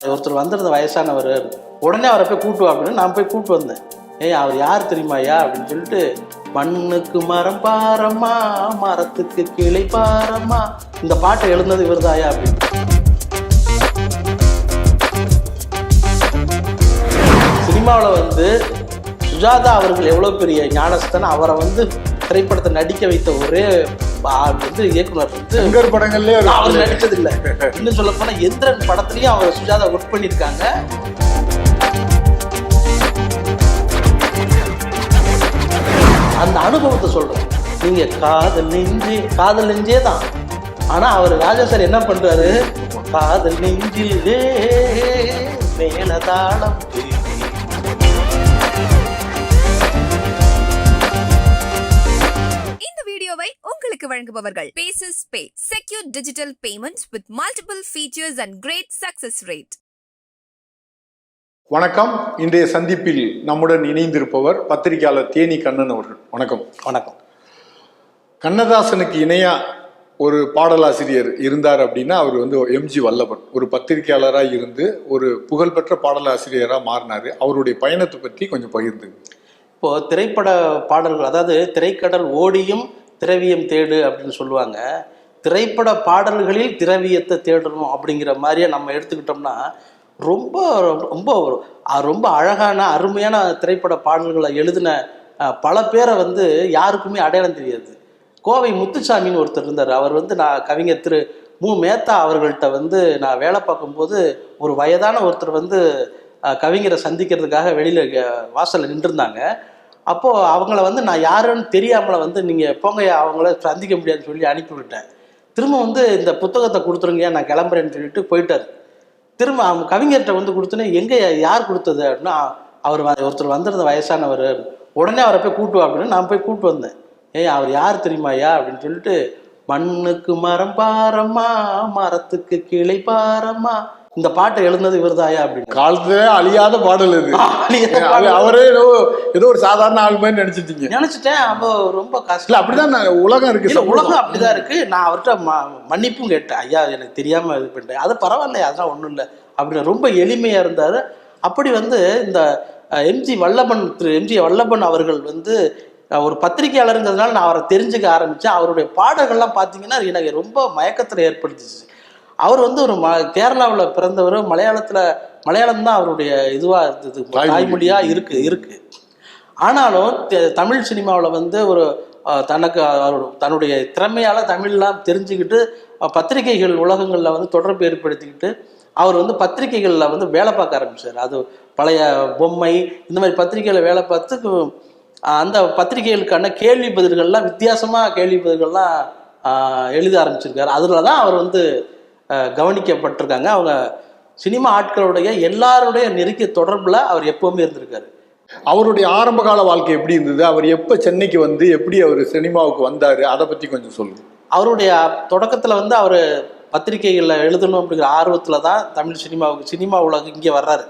ஒருத்தர் வந்திருந்த வயசானவர் உடனே அவரை போய் கூட்டு வா அப்படின்னு நான் போய் கூட்டு வந்தேன். ஏய் அவர் யார் தெரியுமாயா அப்படின்னு சொல்லிட்டு மண்ணுக்கு மரம் பாரம்மா மரத்துக்கு கிளை பாரம்மா. இந்த பாட்டை எழுந்தது இவர்தாயா அப்படின்னு. சினிமாவில் வந்து சுஜாதா அவர்கள் எவ்வளோ பெரிய ஞானஸ்தன் அவரை வந்து திரைப்படத்தை நடிக்க வைத்த ஒரே ஆள் வந்து இயக்குனர் வந்து சங்கர் படங்கள்லயே அவர் நடிச்சது இல்ல இன்னும் சொல்ல போனா எந்திரன் படத்துலயும் அவர் சுஜாதா ஒர்க் பண்ணிருக்காங்க அந்த அனுபவத்தை சொல்றேன். நீங்க காதல் நெஞ்சே காதல் நெஞ்சே தான். ஆனா அவர் ராஜா சார் என்ன பண்றாரு? காதல் நெஞ்சிலே மேலதாளம் வழங்குபவர்கள். Bases pay secure digital payments with multiple features and great success rate வணக்கம். இன்றைய சந்திப்பில் நம்முடன் இணைந்திருப்பவர் பத்திரிகையாளர் தேனி கண்ணன் அவர்கள். வணக்கம். வணக்கம். கண்ணதாசனுக்கு இணையா ஒரு பாடலாசிரியர் இருந்தார் அப்படின்னா அவர் வந்து எம்ஜி வல்லபன். ஒரு பத்திரிகையாளராக இருந்து ஒரு புகழ்பெற்ற பாடலாசிரியராக மாறினாரு. அவருடைய பயணத்தை பற்றி கொஞ்சம் பகிர்ந்துங்க. இப்போ திரைப்பட பாடல்கள் அதாவது திரைக்கடல் ஓடியும் திரவியம் தேடு அப்படின்னு சொல்லுவாங்க. திரைப்பட பாடல்களில் திரவியத்தை தேடணும் அப்படிங்கிற மாதிரியே நம்ம எடுத்துக்கிட்டோம்னா ரொம்ப ரொம்ப ரொம்ப அழகான அருமையான திரைப்பட பாடல்களை எழுதின பல பேரை வந்து யாருக்குமே அடையாளம் தெரியாது. கோவை முத்துசாமின்னு ஒருத்தர் இருந்தார். அவர் வந்து நான் கவிஞர் திரு மு. மேத்தா அவர்கள்ட்ட வந்து நான் வேலை பார்க்கும்போது ஒரு வயதான ஒருத்தர் வந்து கவிஞரை சந்திக்கிறதுக்காக வெளியில் வாசலில் நின்றுருந்தாங்க. அப்போது அவங்கள வந்து நான் யாருன்னு தெரியாமல வந்து நீங்கள் போங்க அவங்கள சந்திக்க முடியாதுன்னு சொல்லி அனுப்பிவிட்டேன். திரும்ப வந்து இந்த புத்தகத்தை கொடுத்துருங்க நான் கிளம்புறேன்னு சொல்லிட்டு போயிட்டார். திரும்ப அவங்க கவிஞர்கிட்ட வந்து கொடுத்தோன்னே எங்கே யார் கொடுத்தது? அப்படின்னா அவர் வ- ஒருத்தர் வந்திருந்த வயசானவர் உடனே அவரை போய் கூட்டு அப்படின்னு நான் போய் கூட்டு வந்தேன். ஏய் அவர் யார் தெரியுமாயா அப்படின்னு சொல்லிட்டு மண்ணுக்கு மரம் பாரம்மா மரத்துக்கு கிளை பாரம்மா இந்த பாட்டை எழுந்தது இவர்தாயா அப்படின்னு. காலத்துல அழியாத பாடல் இது. அவரே ஏதோ ஏதோ ஒரு சாதாரண ஆள் மாதிரி நினைச்சிட்டீங்க. நினைச்சிட்டேன். அப்போ ரொம்ப இல்ல கஷ்டம் அப்படிதான் நான் உலகம் இருக்கு. உலகம் அப்படிதான் இருக்கு. நான் அவர்கிட்ட மன்னிப்பும் கேட்டேன். ஐயா எனக்கு தெரியாம இது பண்ணிட்டேன். அது பரவாயில்ல அதெல்லாம் ஒண்ணும் இல்லை. அப்படின்னு ரொம்ப எளிமையா இருந்தாரு. அப்படி வந்து இந்த எம்ஜி வல்லபன் திரு எம்ஜி வல்லபன் அவர்கள் வந்து ஒரு பத்திரிகையாளருங்கிறதுனால நான் அவரை தெரிஞ்சுக்க ஆரம்பிச்சேன். அவருடைய பாடல்கள்லாம் பார்த்தீங்கன்னா எனக்கு ரொம்ப மயக்கத்தில் ஏற்படுத்துச்சு. அவர் வந்து ஒரு ம கேரளாவில் பிறந்தவர் மலையாளத்தில் மலையாளம் தான் அவருடைய இதுவாக இருந்தது. தாய்மொழி. தாய்மொழியாக இருக்கு இருக்கு. ஆனாலும் தமிழ் சினிமாவில் வந்து ஒரு தனக்கு அவரு- தன்னுடைய திறமையால தமிழ்லாம் தெரிஞ்சுக்கிட்டு பத்திரிகைகள் உலகங்களில் வந்து தொடர்பு ஏற்படுத்திக்கிட்டு அவர் வந்து பத்திரிகைகளில் வந்து வேலை பார்க்க ஆரம்பிச்சார். அது பழைய பொம்மை இந்த மாதிரி பத்திரிகைகளில் வேலை பார்த்து அந்த பத்திரிகைகளுக்கான கேள்வி பதில்கள்லாம் வித்தியாசமாக கேள்வி பதில்கள்லாம் எழுத ஆரம்பிச்சிருக்காரு. அதில் தான் அவர் வந்து கவனிக்கப்பட்டிருக்காங்க. அவங்க சினிமா ஆட்களுடைய எல்லாருடைய நெருங்கிய தொடர்பில் அவர் எப்பவுமே இருந்திருக்காரு. அவருடைய ஆரம்ப கால வாழ்க்கை எப்படி இருந்தது? அவர் எப்ப சென்னைக்கு வந்து எப்படி அவர் சினிமாவுக்கு வந்தாரு? அதை பத்தி கொஞ்சம் சொல்லுங்க. அவருடைய தொடக்கத்தில் வந்து அவர் பத்திரிகைகளில் எழுதணும் அப்படிங்கிற ஆர்வத்தில் தான் தமிழ் சினிமாவுக்கு சினிமா உலகம் இங்கே வர்றாரு.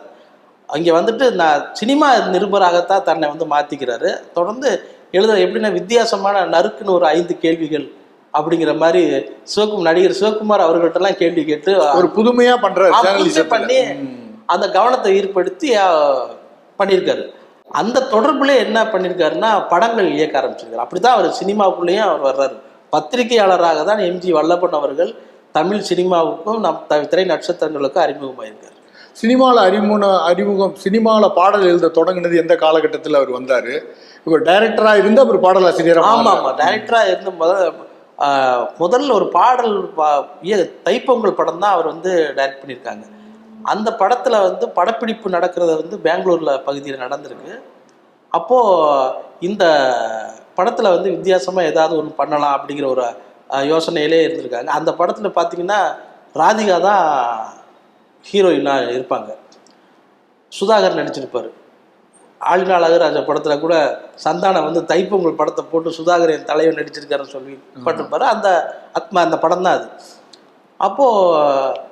அங்கே வந்துட்டு நான் சினிமா நிருபராகத்தான் தன்னை வந்து மாற்றிக்கிறாரு தொடர்ந்து எழுத எப்படின்னா வித்தியாசமான நறுக்குன்னு ஒரு ஐந்து கேள்விகள் அப்படிங்கிற மாதிரி சிவகுமார் நடிகர் சிவகுமார் அவர்கள்ட்டெல்லாம் கேள்வி கேட்டு ஒரு புதுமையா பண்ற ஆ, ஜேர்னலிசம் பண்ணி அந்த கவனத்தை ஈர்ப்படுத்தி பண்ணியிருக்காரு. அந்த தொடர்புல என்ன பண்ணியிருக்காருன்னா படங்கள் இயக்க ஆரம்பிச்சிருக்காரு. அப்படிதான் அவர் சினிமாவுக்குள்ளேயும் அவர் வர்றாரு. பத்திரிகையாளராக தான் எம்ஜி வல்லபன் அவர்கள் தமிழ் சினிமாவுக்கும் நம் திரை நட்சத்திரங்களுக்கும் அறிமுகமாயிருக்காரு. சினிமாவில் அறிமுக அறிமுகம் சினிமாவில் பாடல் எழுத தொடங்குனது எந்த காலகட்டத்தில் அவர் வந்தாரு? இப்போ டைரக்டரா இருந்து அவர் பாடலாசிரியரா ஆமா ஆமா டைரக்டரா இருந்து முதல் ஆ, முதல்ல ஒரு பாடல் இய- தைப்பொங்கல் படம் தான் அவர் வந்து டைரக்ட் பண்ணியிருக்காங்க. அந்த படத்தில் வந்து படப்பிடிப்பு நடக்கிறத வந்து பெங்களூரில் பகுதியில் நடந்திருக்கு. அப்போது இந்த படத்தில் வந்து வித்தியாசமாக ஏதாவது ஒன்று பண்ணலாம் அப்படிங்கிற ஒரு யோசனையிலே இருந்திருக்காங்க. அந்த படத்தில் பார்த்தீங்கன்னா ராதிகா தான் ஹீரோயினாக இருப்பாங்க. சுதாகர் நடிச்சிருப்பார். ஆளினால் அழகராஜா படத்தில் கூட சந்தானம் வந்து தைப்பொங்கல் படத்தை போட்டு சுதாகர் என் தலைவன் நடிச்சிருக்காருன்னு சொல்லி பட்டிருப்பாரு. அந்த ஆத்மா அந்த படம் தான் அது. அப்போது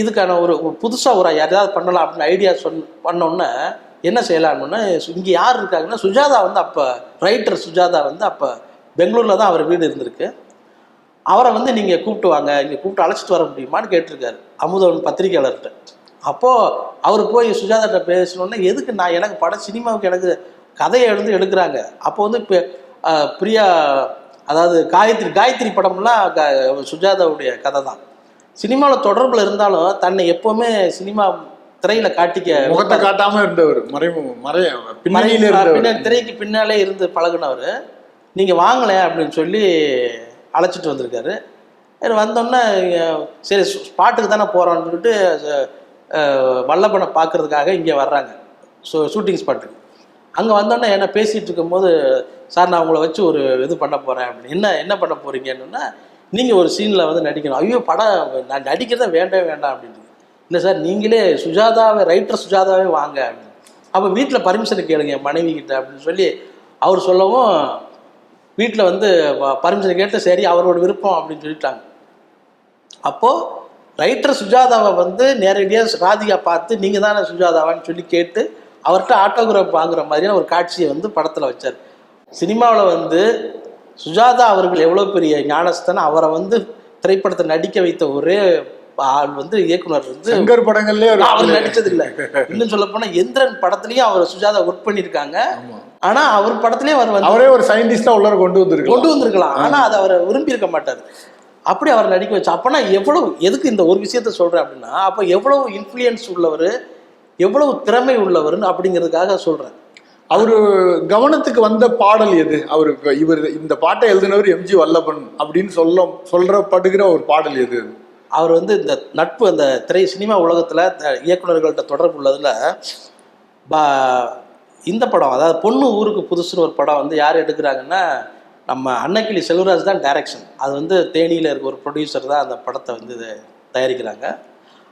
இதுக்கான ஒரு ஒரு ஒரு யாரையாவது பண்ணலாம் அப்படின்னு ஐடியா சொன் பண்ணோன்னே என்ன செய்யலாம்னு இங்கே யார் இருக்காங்கன்னா சுஜாதா வந்து அப்போ ரைட்டர் சுஜாதா வந்து அப்போ பெங்களூரில் தான் அவர் வீடு இருந்திருக்கு. அவரை வந்து நீங்கள் கூப்பிட்டு வாங்க இங்கே கூப்பிட்டு அழைச்சிட்டு வர முடியுமான்னு கேட்டிருக்காரு. அமுதவன் பத்திரிகையாளர்கிட்ட. அப்போது அவர் போய் சுஜாதாட்ட பேசணுன்னா எதுக்கு நான் எனக்கு படம் சினிமாவுக்கு எனக்கு கதையை எழுந்து எடுக்கிறாங்க. அப்போ வந்து இப்போ பிரியா அதாவது காயத்ரி காயத்ரி படம்லாம் க- சுஜாதாவுடைய கதை தான். சினிமாவில் தொடர்பில் இருந்தாலும் தன்னை எப்போவுமே சினிமா திரையில் காட்டிக்க முகத்தை காட்டாம இருந்தவர் மறைமு மறைய பின்னாடி திரைக்கு பின்னாலே இருந்து பழகுனவர். நீங்கள் வாங்களேன் அப்படின்னு சொல்லி அழைச்சிட்டு வந்திருக்காரு. வந்தோன்னே சரி ஸ்பாட்டுக்கு தானே போகிறோம்னு சொல்லிட்டு வல்லபனை பார்க்கறதுக்காக இங்கே வர்றாங்க. ஸோ ஷூட்டிங் ஸ்பாட்டுக்கு அங்கே வந்தோன்னே என்ன பேசிகிட்டு இருக்கும்போது சார் நான் உங்களை வச்சு ஒரு இது பண்ண போகிறேன் அப்படின்னு என்ன என்ன பண்ண போகிறீங்கன்னா நீங்கள் ஒரு சீனில் வந்து நடிக்கணும். ஐயோ படம் நான் நடிக்கிறத வேண்டவே வேண்டாம். அப்படின்னு இல்லை சார் நீங்களே சுஜாதாவை ரைட்டர் சுஜாதாவே வாங்க. அப்படின்னு. அப்போ வீட்டில் பர்மிஷன் கேளுங்க என் மனைவி கிட்ட அப்படின்னு சொல்லி அவர் சொல்லவும் வீட்டில் வந்து பர்மிஷன் கேட்டு சரி அவரோட விருப்பம் அப்படின்னு சொல்லிட்டாங்க. அப்போது ரைட்டர் சுஜாதாவை வந்து நேரடியாக ராதிகா பார்த்து நீங்கள் தானே சுஜாதாவான்னு சொல்லி கேட்டு அவர்கிட்ட ஆட்டோகிராஃப் வாங்குற மாதிரியான ஒரு காட்சியை வந்து படத்தில் வச்சார். சினிமாவில் வந்து சுஜாதா அவர்கள் எவ்வளோ பெரிய ஞானஸ்தன் அவரை வந்து திரைப்படத்தை நடிக்க வைத்த ஒரே ஆள் வந்து இயக்குனர் வந்து சங்கர் படங்கள்லயே அவர் நடிச்சது இல்ல இன்னும் சொல்ல போனா எந்திரன் படத்துலயும் அவர் சுஜாதா ஒர்க் பண்ணிருக்காங்க ஆனா அவர் படத்துலயே அவர் வந்து அவரே ஒரு சயின்டிஸ்டா உள்ளர கொண்டு வந்திருக்கலாம். கொண்டு வந்திருக்கலாம். ஆனா அதை அவர் விரும்பி இருக்க மாட்டார். அப்படி அவர் நடிக்க வச்சு அப்பனா எவ்வளவு எதுக்கு இந்த ஒரு விஷயத்த சொல்றேன் அப்படின்னா அப்ப எவ்வளவு இன்ஃப்ளூயன்ஸ் உள்ளவர் எவ்வளவு திறமை உள்ளவர்னு அப்படிங்கிறதுக்காக சொல்றேன் அவரு கவனத்துக்கு வந்த பாடல் எது அவர் இவர் இந்த பாட்டை எழுதினவர் எம்ஜி வல்லபன் அப்படின்னு சொல்ல சொல்றப்படுகிற ஒரு பாடல் எது? அவர் வந்து இந்த நட்பு அந்த திரை சினிமா உலகத்தில் இயக்குனர்கள்ட்ட தொடர்பு உள்ளதில் பா இந்த படம் அதாவது பொண்ணு ஊருக்கு புதுசுன்னு ஒரு படம் வந்து யார் எடுக்கிறாங்கன்னா நம்ம அன்னக்கிளி செல்வராஜ் தான் டைரக்ஷன் அது வந்து தேனியில் இருக்க ஒரு ப்ரொடியூசர் தான் அந்த படத்தை வந்து தயாரிக்கிறாங்க.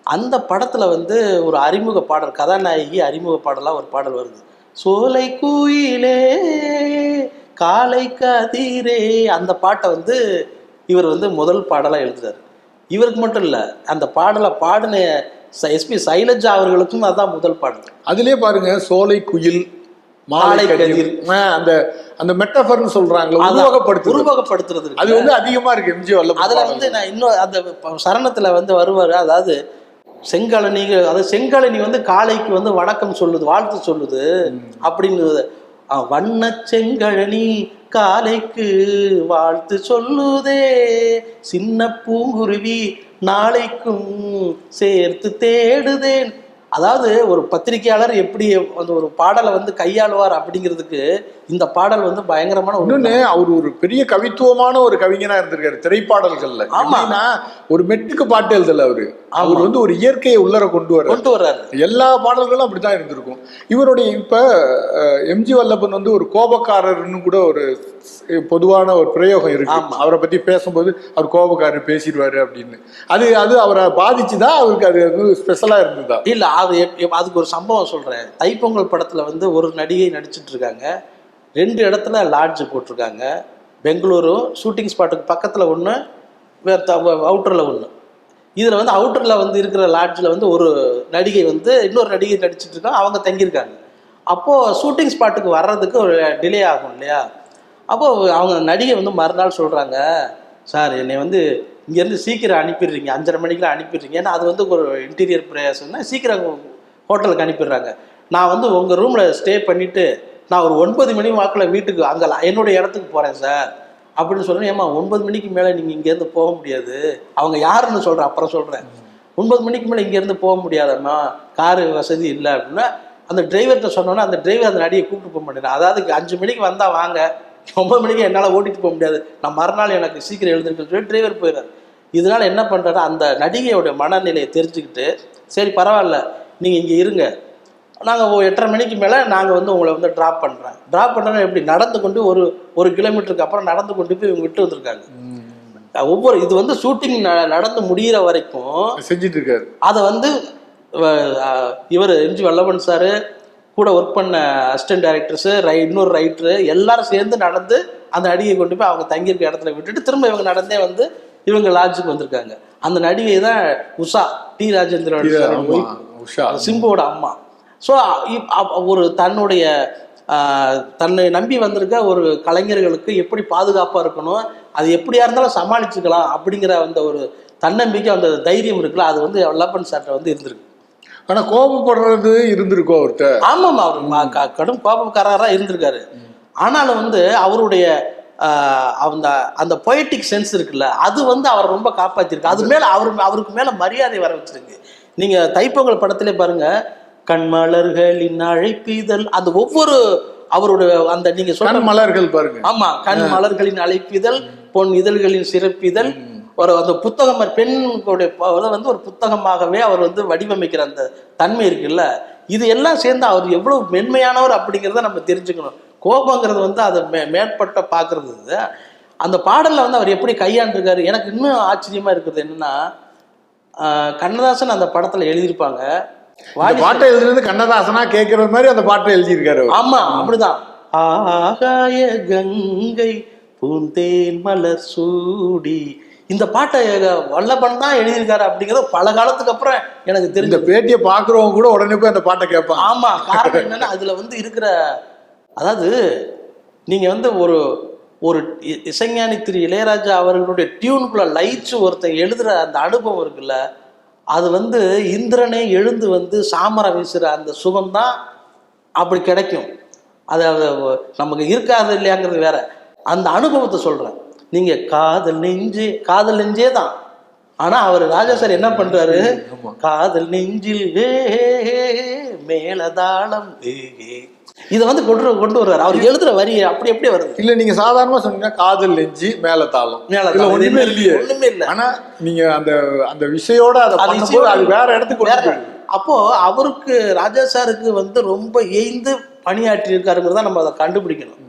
அந்த படத்தில் வந்து ஒரு அறிமுக பாடல் கதாநாயகி அறிமுக பாடலாக ஒரு பாடல் வருது. சோலை குயிலே காலை கதிரே அந்த பாட்டை வந்து இவர் வந்து முதல் பாடலாக எழுதுறாரு. இவருக்கு மட்டும் இல்லை அந்த பாடலை பாடின எஸ்பி சைலஜா அவர்களுக்கும் அதுதான் முதல் பாடல். அதுலேயே பாருங்க சோலை குயில் மாலை கதிர் அந்த அந்த மெட்டஃபர்னு சொல்றாங்களே அதான். உருவகப்படுத்துறது. அது வந்து அதிகமா இருக்கு எம்ஜி வல்லபன் அதுல. வந்து நான் இன்னும் அந்த சரணத்துல வந்து வருவாரு. அதாவது செங்கழனி அதாவது செங்கழனி வந்து காளைக்கு வந்து வணக்கம் சொல்லுது வாழ்த்து சொல்லுது அப்படின்னு அஹ், வண்ணச் செங்கழனி காலைக்கு வாழ்த்து சொல்லுதே. சின்ன பூங்குருவி நாளைக்கும் சேர்த்து தேடுதேன். அதாவது ஒரு பத்திரிகையாளர் எப்படி அந்த ஒரு பாடலை வந்து கையாளுவார் அப்படிங்கிறதுக்கு இந்த பாடல் வந்து பயங்கரமான இன்னொன்னு அவர் ஒரு பெரிய கவித்துவமான ஒரு கவிஞனா இருந்திருக்காரு திரைப்பாடல்கள்ல. ஆமா. எப்படின்னா ஒரு மெட்டுக்கு பாட்டு எழுதல அவரு. அவர் வந்து ஒரு இயற்கையை உள்ளர கொண்டு வர கொண்டு வர்றாரு. எல்லா பாடல்களும் அப்படித்தான் இருந்திருக்கும். இவருடைய இப்ப எம்ஜி வல்லபன் வந்து ஒரு கோபக்காரர்னு கூட ஒரு பொதுவான ஒரு பிரயோகம் இருக்கு. அவரை பத்தி பேசும்போது அவர் கோபக்காரர் பேசிடுவாரு அப்படின்னு. அது அது அவரை பாதிச்சுதான் அவருக்கு அது வந்து ஸ்பெஷலா இருந்ததா? இல்ல அது அதுக்கு ஒரு சம்பவம் சொல்றேன். தைப்பொங்கல் படத்துல வந்து ஒரு நடிகை நடிச்சிட்டு இருக்காங்க. ரெண்டு இடத்துல லாட்ஜ் போட்டிருக்காங்க. பெங்களூரும் ஷூட்டிங் ஸ்பாட்டுக்கு பக்கத்தில் ஒன்று அவுட்டரில் ஒன்று இதில் வந்து அவுட்டரில் வந்து இருக்கிற லாட்ஜில் வந்து ஒரு நடிகை வந்து இன்னொரு நடிகை நடிச்சிட்டு இருக்கோம் அவங்க தங்கியிருக்காங்க. அப்போது ஷூட்டிங் ஸ்பாட்டுக்கு வர்றதுக்கு ஒரு டிலே ஆகும் இல்லையா? அப்போது அவங்க நடிகை வந்து மறுநாள் சொல்கிறாங்க சார் என்னை வந்து இங்கேருந்து சீக்கிரம் அனுப்பிடுறீங்க அஞ்சரை மணிக்கெலாம் அனுப்பிடுறீங்க. ஏன்னா அது வந்து ஒரு இன்டீரியர் பிரயாசம்னா சீக்கிரம் ஹோட்டலுக்கு அனுப்பிடுறாங்க. நான் வந்து உங்கள் ரூமில் ஸ்டே பண்ணிவிட்டு நான் ஒரு ஒன்பது மணி வாக்கில் வீட்டுக்கு அங்கே என்னுடைய இடத்துக்கு போகிறேன் சார். அப்படின்னு சொல்லணும் ஏமா ஒன்பது மணிக்கு மேலே நீங்கள் இங்கேருந்து போக முடியாது. அவங்க யாருன்னு சொல்கிறேன் அப்புறம் சொல்கிறேன் ஒன்பது மணிக்கு மேலே இங்கேருந்து போக முடியாதம்மா. காரு வசதி இல்லை. அப்படின்னா அந்த டிரைவர்கிட்ட சொன்னோன்னா அந்த டிரைவர் அந்த நடிகை கூப்பிட்டு போக மாட்டேன். அதாவது அஞ்சு மணிக்கு வந்தால் வாங்க. ஒன்பது மணிக்கு என்னால் ஓட்டிட்டு போக முடியாது. நான் மறுநாள் எனக்கு சீக்கிரம் எழுந்திருக்குன்னு சொல்லி டிரைவர் போயிடுறாரு. இதனால் என்ன பண்ணுறாரு அந்த நடிகையோட மனநிலையை தெரிஞ்சுக்கிட்டு சரி பரவாயில்ல. நீங்கள் இங்கே இருங்க. நாங்கள் எட்டரை மணிக்கு மேலே நாங்கள் வந்து உங்களை வந்து ட்ராப் பண்ணுறேன் ட்ராப் பண்ணுறோன்னா எப்படி? நடந்து கொண்டு ஒரு ஒரு கிலோமீட்டருக்கு அப்புறம் நடந்து கொண்டு போய் இவங்க விட்டு வந்திருக்காங்க. ஒவ்வொரு இது வந்து ஷூட்டிங் நடந்து முடியிற வரைக்கும் செஞ்சிட்டு இருக்காரு அதை வந்து இவர் எம்ஜி வல்லவன் சார் கூட ஒர்க் பண்ண அசிஸ்டன்ட் டைரக்டர்ஸு ரை இன்னொரு ரைட்டரு எல்லாரும் சேர்ந்து நடந்து அந்த நடிகை கொண்டு போய் அவங்க தங்கியிருக்க இடத்துல விட்டுட்டு திரும்ப இவங்க நடந்தே வந்து இவங்க லாட்ஜுக்கு வந்திருக்காங்க. அந்த நடிகை தான் உஷா டி. உஷா. சிம்புவோட அம்மா. ஸோ ஒரு தன்னுடைய தன்னை நம்பி வந்திருக்க ஒரு கலைஞர்களுக்கு எப்படி பாதுகாப்பாக இருக்கணும் அது எப்படியா இருந்தாலும் சமாளிச்சுக்கலாம் அப்படிங்கிற அந்த ஒரு தன்னம்பிக்கை அந்த தைரியம் இருக்குல்ல அது வந்து லப்பன் சார்ட்ட வந்து இருந்திருக்கு. ஆனா கோபப்படுறது இருந்திருக்கோ அவர்கிட்ட ஆமாம் அவர் கடும் கோபக்காரராக இருந்திருக்காரு. ஆனாலும் வந்து அவருடைய அந்த அந்த பொயட்டிக் சென்ஸ் இருக்குல்ல அது வந்து அவர் ரொம்ப காப்பாத்திருக்கு. அது மேல அவர் அவருக்கு மேல மரியாதை வர வச்சிருக்கு. நீங்க தைப்பொங்கல் படத்திலே பாருங்க கண்மலர்களின் அழைப்பிதழ். அந்த ஒவ்வொரு அவருடைய அந்த நீங்க சொல்ற கண் மலர்கள் பாருங்க. ஆமா கண் மலர்களின் அழைப்பிதழ் பொன் இதழ்களின் சிறப்பிதழ். ஒரு அந்த புத்தகம் பெண்களுடைய வந்து ஒரு புத்தகமாகவே அவர் வந்து வடிவமைக்கிற அந்த தன்மை இருக்குல்ல. இது எல்லாம் சேர்ந்து அவர் எவ்வளவு மென்மையானவர் அப்படிங்கிறத நம்ம தெரிஞ்சுக்கணும். கோபங்கிறது வந்து அதை மே மேற்பட்ட பார்க்கறது. அந்த பாடல்ல வந்து அவர் எப்படி கையாண்டிருக்காரு? எனக்கு இன்னும் ஆச்சரியமா இருக்கிறது என்னன்னா கண்ணதாசன் அந்த படத்துல எழுதியிருப்பாங்க. பாட்டை எழுதுறது கண்ணதாசனா கேட்கற மாதிரி அந்த பாட்டை எழுதியிருக்காரு. ஆமா அப்படிதான். ஆகாய கங்கை பூந்தேன் மலர் சூடி. இந்த பாட்டை வல்லபன் தான் எழுதியிருக்காரு அப்படிங்கிறது பல காலத்துக்கு அப்புறம் எனக்கு இந்த தெரிஞ்சு பேட்டியை பாக்குறவங்க கூட உடனே போய் அந்த பாட்டை கேட்பான் ஆமா காரணம் என்னன்னா அதுல வந்து இருக்கிற அதாவது நீங்க வந்து ஒரு ஒரு இசைஞானி திரு இளையராஜா அவர்களுடைய டியூனுக்குள்ள லயிச்சு ஒருத்தன் எழுதுற அந்த அனுபவம் இருக்குல்ல அது வந்து இந்திரனே எழுந்து வந்து சாமரம் வீசுற அந்த சுகம் தான் அப்படி கிடைக்கும். அது அது நமக்கு இருக்காது இல்லையாங்கிறது வேற. அந்த அனுபவத்தை சொல்றேன். நீங்க காதல் நெஞ்சே காதல் நெஞ்சே தான். ஆனா அவர் ராஜா சார் என்ன பண்றாரு? காதல் நெஞ்சில் மேலதாளம் ஏ. இதை வந்து கொண்டு கொண்டு வர்றாரு அவர் எழுதுற வரி அப்படி அப்படியே வருது. இல்ல நீங்க சாதாரணமா சொன்னீங்கன்னா காதல் நெஞ்சு மேல தாளம். இது ஒண்ணுமே இல்லையே. ஒண்ணுமே இல்ல. ஆனா நீங்க அந்த அந்த விஷயோட அதை பண்ணும்போது அது வேற இடத்துக்கு வேற. அப்போ அவருக்கு ராஜா சாருக்கு வந்து ரொம்ப ஏய்ந்து பணியாற்றி இருக்காருங்கிறத நம்ம அதை கண்டுபிடிக்கணும்.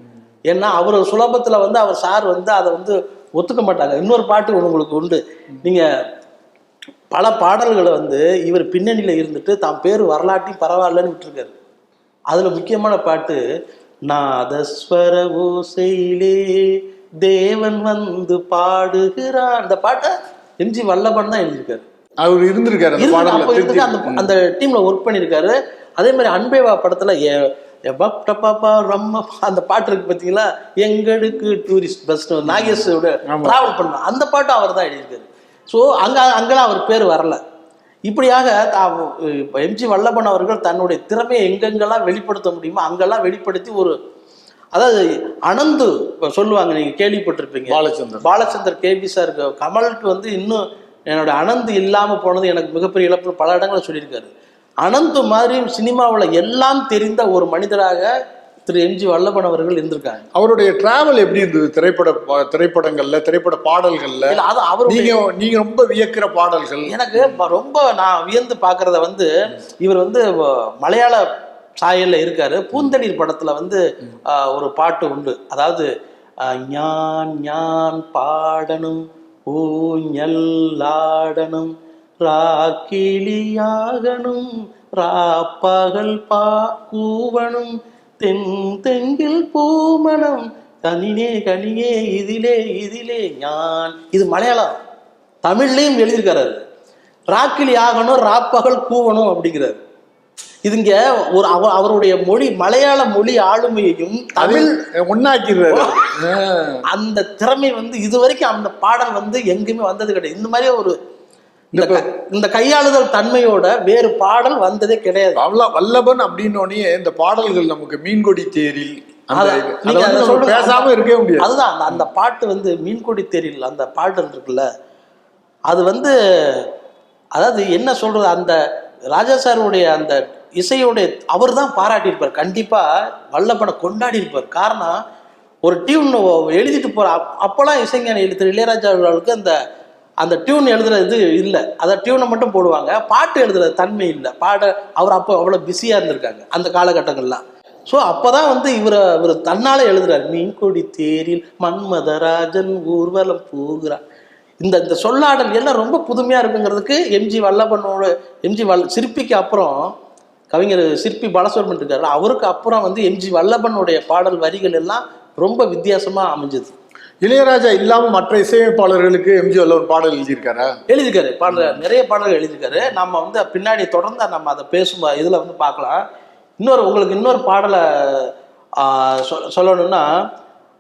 ஏன்னா அவர் சுலபத்துல வந்து அவர் சார் வந்து அதை வந்து ஒத்துக்க மாட்டாங்க. இன்னொரு பாட்டு உங்களுக்கு உண்டு. நீங்க பல பாடல்களை வந்து இவர் பின்னணியில இருந்துட்டு தான் பேர் வரலாற்றையும் பரவாயில்லன்னு விட்டுருக்காரு. அதுல முக்கியமான பாட்டு நாதஸ்வர ஓசையிலே தேவன் வந்து பாடுகிறார். அந்த பாட்டை எம்ஜி வல்லபன் தான் எழுதியிருக்காரு. அவர் இருந்திருக்காரு அந்த அந்த டீம்ல ஒர்க் பண்ணியிருக்காரு. அதே மாதிரி அன்பேவா படத்துல டப்பாப்பா ரம்ம அந்த பாட்டு இருக்கு பாத்தீங்களா? எங்களுக்கு டூரிஸ்ட் பஸ் நாகேஷோட. டிராவல் பண்ண அந்த பாட்டும் அவர் தான் எழுதியிருக்காரு. ஸோ அங்க அங்கெல்லாம் அவர் பேர் வரல. இப்படியாக எம்ஜி வல்லபன் அவர்கள் தன்னுடைய திறமையை எங்கெங்கெல்லாம் வெளிப்படுத்த முடியுமோ அங்கெல்லாம் வெளிப்படுத்தி ஒரு அதாவது அனந்து இப்ப சொல்லுவாங்க நீங்க கேள்விப்பட்டிருப்பீங்க. பாலச்சந்தர். பாலச்சந்தர் கேபி சார் கமலுக்கு வந்து இன்னும் என்னோட அனந்து இல்லாம போனது எனக்கு மிகப்பெரிய இழப்பு. பல இடங்களை சொல்லியிருக்காரு. அனந்து மாதிரி சினிமாவில் எல்லாம் தெரிந்த ஒரு மனிதராக திரு எம்ஜி வல்லபன் அவர்கள் இருந்திருக்காங்க. அவருடைய டிராவல் எப்படி இருந்தது? திரைப்பட திரைப்படங்கள்ல திரைப்பட பாடல்கள்ல? அது அவருடைய நீங்க நீங்க ரொம்ப வியக்கிற பாடல்கள்? எனக்கு ரொம்ப நான் வியந்து பார்க்கறத வந்து இவர் வந்து மலையாள சாயல்ல இருக்காரு. பூந்தளிர் படத்துல வந்து ஒரு பாட்டு உண்டு. அதாவது ஞான் ஞான் பாடணும் ஊஞ்சல்லாடணும் ராக்கிளியாகணும் ராப்பகல் பா கூவணும் தென் தெங்கில் பூமணம் கனினே கனியே இதிலே இதிலே ஞான். இது மலையாளம். தமிழ்லையும் எழுதியிருக்காரு. ராக்கிலி ஆகணும் ராப்பகல் கூவணும் அப்படிங்கிறாரு. இதுங்க ஒரு அவ அவருடைய மொழி மலையாள மொழி ஆளுமையையும் தமிழ் ஒன்னாக்கிறாரு அந்த திறமை வந்து இது வரைக்கும் அந்த பாடல் வந்து எங்கேயுமே வந்தது கிடையாது. இந்த மாதிரி ஒரு இந்த கையாளுதல் தன்மையோட வேறு பாடல் வந்ததே கிடையாது. அவ்வளோ வல்லபன் அப்படின்னோடனே இந்த பாடல்கள் நமக்கு மீன்கொடி தேரில் பேசாம இருக்கவே முடியாது. அதுதான் அந்த பாட்டு வந்து மீன்கொடி தெரியல அந்த பாடல் இருக்குல்ல அது வந்து அதாவது என்ன சொல்றது அந்த ராஜா சாருடைய அந்த இசையுடைய அவர் தான் பாராட்டியிருப்பார். கண்டிப்பா வல்லப்பனை கொண்டாடி இருப்பார். காரணம் ஒரு டியூன் எழுதிட்டு போற அப்- அப்போலாம் இசைஞானி எழுத்துற இளையராஜா அவர்களுக்கு அந்த அந்த டியூன் எழுதுறது இல்லை. அதை டியூனை மட்டும் போடுவாங்க. பாட்டு எழுதுற தன்மை இல்லை. பாட அவர் அப்போ அவ்வளோ பிஸியாக இருந்திருக்காங்க அந்த காலகட்டங்கள்லாம். ஸோ அப்போ தான் வந்து இவரை இவர் தன்னால் எழுதுறாரு. மீன்கொடி தேரில் மன்மதராஜன் ஊர்வலம் போகிறார். இந்த இந்த சொல்லாடல் எல்லாம் ரொம்ப புதுமையாக இருக்குங்கிறதுக்கு எம்ஜி வல்லபனோட எம்ஜி வல் சிற்பிக்கு அப்புறம் கவிஞர் சிற்பி பாலசுப்ரமணியன் இருக்காரு அவருக்கு அப்புறம் வந்து எம்ஜி வல்லபனுடைய பாடல் வரிகள் எல்லாம் ரொம்ப வித்தியாசமாக அமைஞ்சது. இளையராஜா இல்லாம மற்ற இசையமைப்பாளர்களுக்கு எம்ஜிஆர் ஒரு பாடல் எழுதியிருக்காரு? எழுதியிருக்காரு. பாடல் நிறைய பாடல்கள் எழுதியிருக்காரு. நம்ம வந்து பின்னாடி தொடர்ந்து நம்ம அதை பேசும் இதில் வந்து பார்க்கலாம். இன்னொரு உங்களுக்கு இன்னொரு பாடலை சொ- சொல்லணும்னா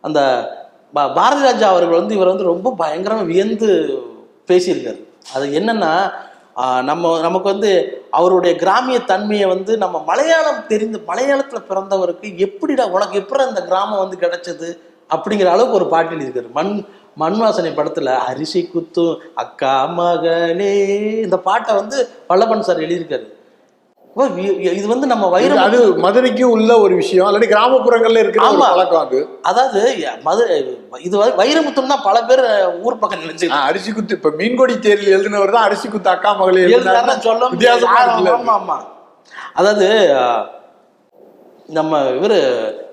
அந்த பா- பாரதி ராஜா அவர்கள் வந்து இவர் வந்து ரொம்ப பயங்கரமாக வியந்து பேசியிருக்காரு. அது என்னன்னா நம்ம நமக்கு வந்து அவருடைய கிராமிய தன்மையை வந்து நம்ம மலையாளம் தெரிந்து மலையாளத்துல பிறந்தவருக்கு எப்படிடா உனக்கு எப்படி அந்த கிராமம் வந்து கிடைச்சது? அப்படிங்கிற அளவுக்கு ஒரு பாட்டில் இருக்காரு மண் மண் வாசனை படத்துல அரிசி குத்தும் அக்கா மகளே இந்த பாட்டை வந்து வல்லபன் சார் எழுதியிருக்காரு. இது வந்து நம்ம வைரம் அது மதுரைக்கு உள்ள ஒரு விஷயம். அல்லது கிராமப்புறங்கள்ல இருக்கிற ஆமா. பழக்கம் அது. அதாவது மதுரை இது வ- வைரமுத்துன்னா பல பேர் ஊர் பக்கம் நினைச்சு அரிசி குத்து. இப்ப மீன்கொடி தேரில் எழுதினவர் தான் அரிசி குத்து அக்கா மகளே எழுதினாருன்னா சொல்ல. வித்தியாசமா ஆமா ஆமா. அதாவது நம்ம இவர்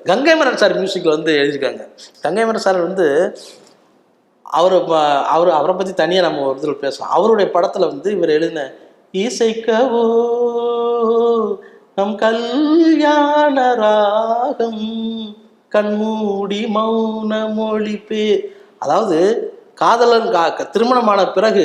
கங்கை மரன் சார் மியூசிக்கில் வந்து எழுதியிருக்காங்க. கங்கைமரன் சார் வந்து அவர் அவர் அவரை பற்றி தனியாக நம்ம ஒரு இதில் பேசலாம். அவருடைய படத்தில் வந்து இவர் எழுதின இசைக்கவோ நம் கல்யாண ராகம் கண்மூடி மௌன மொழி பே. அதாவது காதலன் கா திருமணமான பிறகு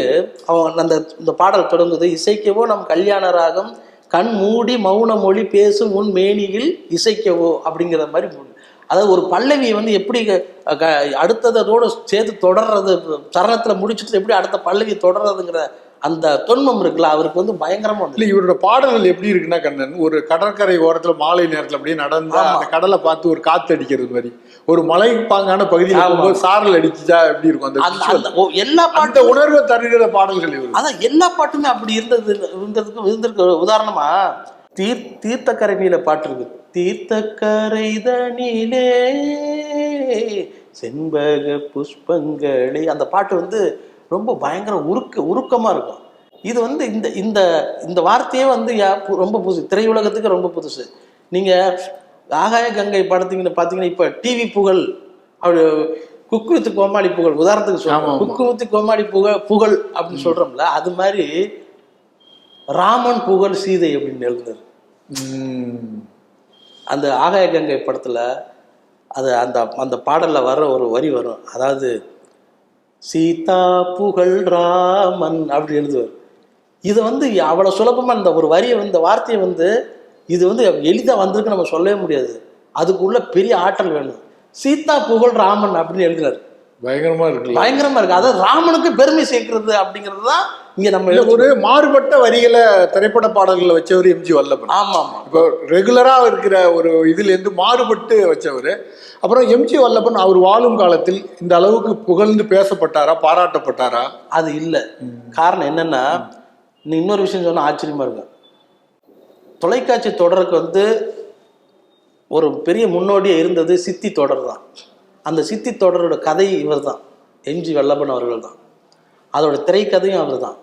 அவன் அந்த இந்த பாடல் தொடங்குது இசைக்கவோ நம் கல்யாண ராகம் கண் மூடி மௌன மொழி பேசும் உன் மேனியில் இசைக்கவோ அப்படிங்கிற மாதிரி அதாவது ஒரு பல்லவியை வந்து எப்படி க- க- அடுத்ததோடு சேர்த்து தொடர்றது சரணத்தில் முடிச்சுட்டு எப்படி அடுத்த பல்லவி தொடர்றதுங்கிற அந்த தொன்மம் இருக்குல்ல அவருக்கு வந்து பயங்கரமா இல்ல இவரோட பாடல்கள் எப்படி இருக்குன்னா கண்ணன் ஒரு கடற்கரை ஓரத்துல மாலை நேரத்துல அப்படியே நடந்தா. அந்த கடலை பார்த்து ஒரு காத்து அடிக்கிறது மாதிரி. ஒரு மலை பாங்கான பகுதியில். போகும்போது சாரல் அடிச்சுச்சா எப்படி இருக்கும் அந்த எல்லா பாட்டும் உணர்வை தருகிற பாடல்கள் இவரு. அதான் எல்லா பாட்டுமே அப்படி இருந்தது இருந்ததுக்கு இருந்திருக்கு. உதாரணமா தீர் தீர்த்தக்கரை நீல பாட்டு இருக்கு. தீர்த்தக்கரை தனிலே செண்பக புஷ்பங்களே அந்த பாட்டு வந்து ரொம்ப பயங்கர உருக்க உருக்கமா இருக்கும். இது வந்து இந்த இந்த இந்த வார்த்தையே வந்து யா- ரொம்ப புதுசு. திரையுலகத்துக்கு ரொம்ப புதுசு. நீங்க ஆகாய கங்கை படத்தீங்கன்னு பார்த்தீங்கன்னா இப்போ டிவி புகழ் அப்படி குக்கு வித்து கோமாளி புகழ் உதாரணத்துக்கு ஆமா. குக்கு வித்து கோமாளி புகழ் புகழ் அப்படின்னு சொல்றோம்ல அது மாதிரி ராமன் புகழ் சீதை அப்படின்னு உம். அந்த ஆகாய கங்கை படத்துல அது அந்த அந்த பாடல்ல வர்ற ஒரு வரி வரும். அதாவது சீதா புகழ் ராமன் அப்படி எழுதுவார். இது வந்து அவ்வளவு சுலபமா இந்த ஒரு வரியை வந்து இந்த வார்த்தையை வந்து இது வந்து எளிதா வந்திருக்கு நம்ம சொல்லவே முடியாது. அதுக்குள்ள பெரிய ஆற்றல் வேணும். சீதா புகழ் ராமன் அப்படின்னு எழுதுறாரு. பயங்கரமா இருக்குல்ல? பயங்கரமா இருக்கு. அதாவது ராமனுக்கு பெருமை சேர்க்கிறது அப்படிங்கிறது தான் இங்க நம்ம ஒரு மாறுபட்ட வரிகளை திரைப்பட பாடல்களை வச்சவர் எம்ஜி வல்லபன். ஆமா ஆமா. இப்போ ரெகுலரா இருக்கிற ஒரு இதுல இருந்து மாறுபட்டு வச்சவர். அப்புறம் எம்ஜி வல்லபன் அவர் வாழும் காலத்தில் இந்த அளவுக்கு புகழ்ந்து பேசப்பட்டாரா பாராட்டப்பட்டாரா? அது இல்லை. காரணம் என்னன்னா நீ இன்னொரு விஷயம் சொன்னா ஆச்சரியமா இருக்கும். தொலைக்காட்சி தொடருக்கு வந்து ஒரு பெரிய முன்னோடியே இருந்தது சித்தி தொடர் தான். அந்த சித்தி தொடரோட கதை இவர் தான் எம்ஜி வல்லபன் அவர்கள் தான் அதோட திரைக்கதையும் அவர் தான்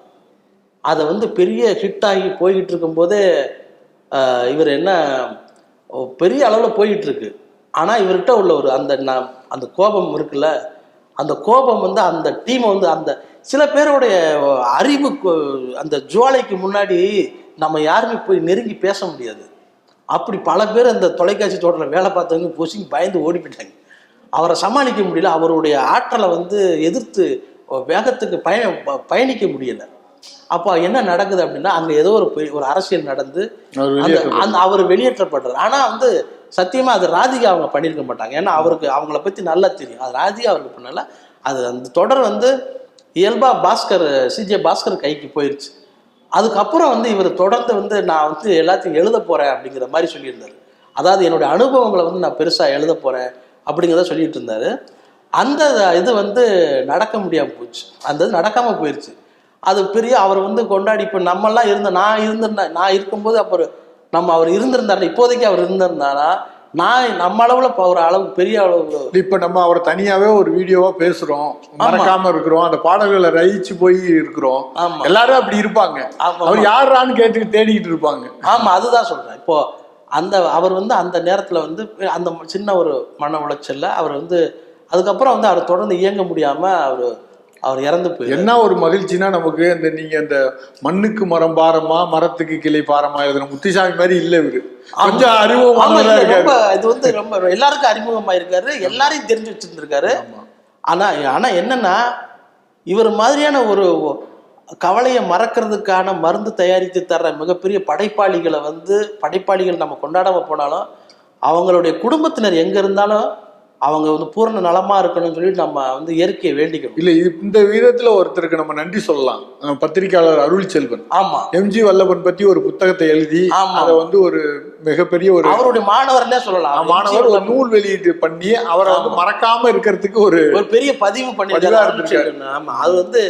அதை வந்து பெரிய ஹிட் ஆகி போய்கிட்டு இருக்கும்போதே இவர் என்ன பெரிய அளவில் போய்கிட்டு இருக்கு ஆனால் இவர்கிட்ட உள்ள ஒரு அந்த நான் அந்த கோபம் இருக்குல்ல அந்த கோபம் வந்து அந்த டீமை வந்து அந்த சில பேருடைய அறிவு அந்த ஜுவாலைக்கு முன்னாடி நம்ம யாருமே போய் நெருங்கி பேச முடியாது. அப்படி பல பேர் அந்த தொலைக்காட்சி தொடரில் வேலை பார்த்தவங்க பொசிங் பயந்து ஓடி போயிட்டாங்க. அவரை சமாளிக்க முடியல. அவருடைய ஆற்றலை வந்து எதிர்த்து வேகத்துக்கு பய பயணிக்க முடியலை. அப்போ என்ன நடக்குது அப்படின்னா அங்கே ஏதோ ஒரு ஒரு அரசியல் நடந்து அவர் அந்த அவர் வெளியேற்றப்படுறார். ஆனால் வந்து சத்தியமா அது ராதிகா அவங்க பண்ணியிருக்க மாட்டாங்க. ஏன்னா அவருக்கு அவங்கள பற்றி நல்லா தெரியும். அது ராதிகா அவருக்கு பண்ணல. அது அந்த தொடர் வந்து இயல்பா பாஸ்கர் சிஜே பாஸ்கர் கைக்கு போயிருச்சு. அதுக்கப்புறம் வந்து இவர் தொடர்ந்து வந்து நான் வந்து எல்லாத்தையும் எழுத போறேன் அப்படிங்கிற மாதிரி சொல்லியிருந்தாரு. அதாவது என்னுடைய அனுபவங்களை வந்து நான் பெருசா எழுத போறேன் அப்படிங்கிறத சொல்லிட்டு இருந்தாரு. அந்த இது வந்து நடக்க முடியாம போச்சு. அந்த இது நடக்காம போயிருச்சு. அது பெரிய அவர் வந்து கொண்டாடி இப்போ நம்மெல்லாம் இருந்த நான் இருந்திருந்தா நான் இருக்கும்போது அப்புறம் நம்ம அவர் இருந்திருந்தாரு இப்போதைக்கு அவர் இருந்திருந்தாரா? நான் நம்ம அளவுல இப்போ ஒரு அளவு பெரிய அளவு இப்ப நம்ம அவரை தனியாவே ஒரு வீடியோவா பேசுறோம். மறக்காம இருக்கிறோம். அந்த பாடல்களை ரசிச்சு போய் இருக்கிறோம். எல்லாரும் அப்படி இருப்பாங்க. அவர் யாரான்னு கேட்டு தேடிக்கிட்டு இருப்பாங்க. ஆமா அதுதான் சொல்றேன். இப்போ அந்த அவர் வந்து அந்த நேரத்துல வந்து அந்த சின்ன ஒரு மன உளைச்சல்ல அவர் வந்து அதுக்கப்புறம் வந்து அவர் தொடர்ந்து இயங்க முடியாம அவர் அவர் இறந்து போய் என்ன ஒரு மகிழ்ச்சினா நமக்கு இந்த நீங்க இந்த மண்ணுக்கு மரம் பாரமா மரத்துக்கு கிளை பாரமா எழுதுன முத்துசாமி மாதிரி இல்ல இவரு. கொஞ்சம் இருக்காரு. ரொம்ப இது வந்து ரொம்ப எல்லாருக்கும் அறிமுகமா இருக்காரு எல்லாரையும் தெரிஞ்சு வச்சிருந்திருக்காரு. ஆனா ஆனா என்னன்னா இவர் மாதிரியான ஒரு கவலையை மறக்கிறதுக்கான மருந்து தயாரித்து தர்ற மிகப்பெரிய படைப்பாளிகளை வந்து படைப்பாளிகள் நம்ம கொண்டாடாம போனாலும் அவங்களுடைய குடும்பத்தினர் எங்க இருந்தாலும் அவங்க வந்து பூரண நலமா இருக்கணும்னு சொல்லிட்டு நம்ம வந்து இயற்கையை வேண்டிக்கணும் இல்ல இந்த விதத்துல ஒருத்தருக்கு நம்ம நன்றி சொல்லலாம் அஹ் பத்திரிக்கையாளர் அருள் செல்வன் ஆமா எம்ஜி வல்லபன் பத்தி ஒரு புத்தகத்தை எழுதி ஆமா. அதை வந்து ஒரு மிகப்பெரிய ஒரு அவருடைய மாணவர்னே சொல்லலாம் மாணவர் ஒரு நூல் வெளியீட்டு பண்ணி அவரை வந்து. மறக்காம இருக்கிறதுக்கு ஒரு ஒரு பெரிய பதிவு இருந்திருக்காரு. ஆமா அது வந்து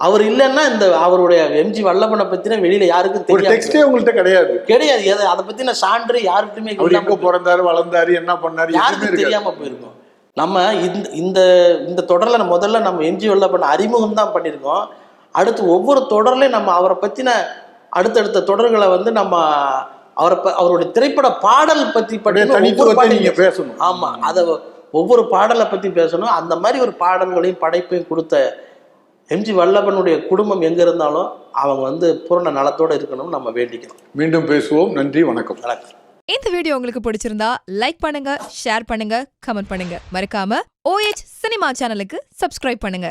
அவர் இல்லைன்னா இந்த அவருடைய எம்ஜி வல்லபனை பத்தின வெளியில யாருக்கும் ஒரு தெரியாது. டெக்ஸ்டே உங்கள்ட்ட கிடையாது. கிடையாது. எது அதை பத்தின சான்று யாருக்குமே எங்க பிறந்தாரு வளர்ந்தாரு என்ன பண்ணாரு யாருக்கும் தெரியாம போயிருக்கோம். நம்ம இந்த இந்த இந்த தொடர்ல முதல்ல நம்ம எம்ஜி வல்லபன் அறிமுகம் தான் பண்ணியிருக்கோம். அடுத்து ஒவ்வொரு தொடர்லயும் நம்ம அவரை பத்தின அடுத்தடுத்த தொடர்களை வந்து நம்ம அவரை அவருடைய திரைப்பட பாடல் பத்தி நீங்க பேசணும். ஆமா. அத ஒவ்வொரு பாடலை பத்தி பேசணும். அந்த மாதிரி ஒரு பாடல்களையும் படைப்பையும் கொடுத்த எம்ஜி வல்லபனுடைய குடும்பம் எங்க இருந்தாலும் அவங்க வந்து பூரண நலத்தோட இருக்கணும்னு நம்ம வேண்டிக்கிறோம். மீண்டும் பேசுவோம். நன்றி வணக்கம். வணக்கம். இந்த வீடியோ உங்களுக்கு பிடிச்சிருந்தா லைக் பண்ணுங்க ஷேர் பண்ணுங்க கமெண்ட் பண்ணுங்க. மறக்காம ஓஎச் சினிமா சேனலுக்கு சப்ஸ்கிரைப் பண்ணுங்க.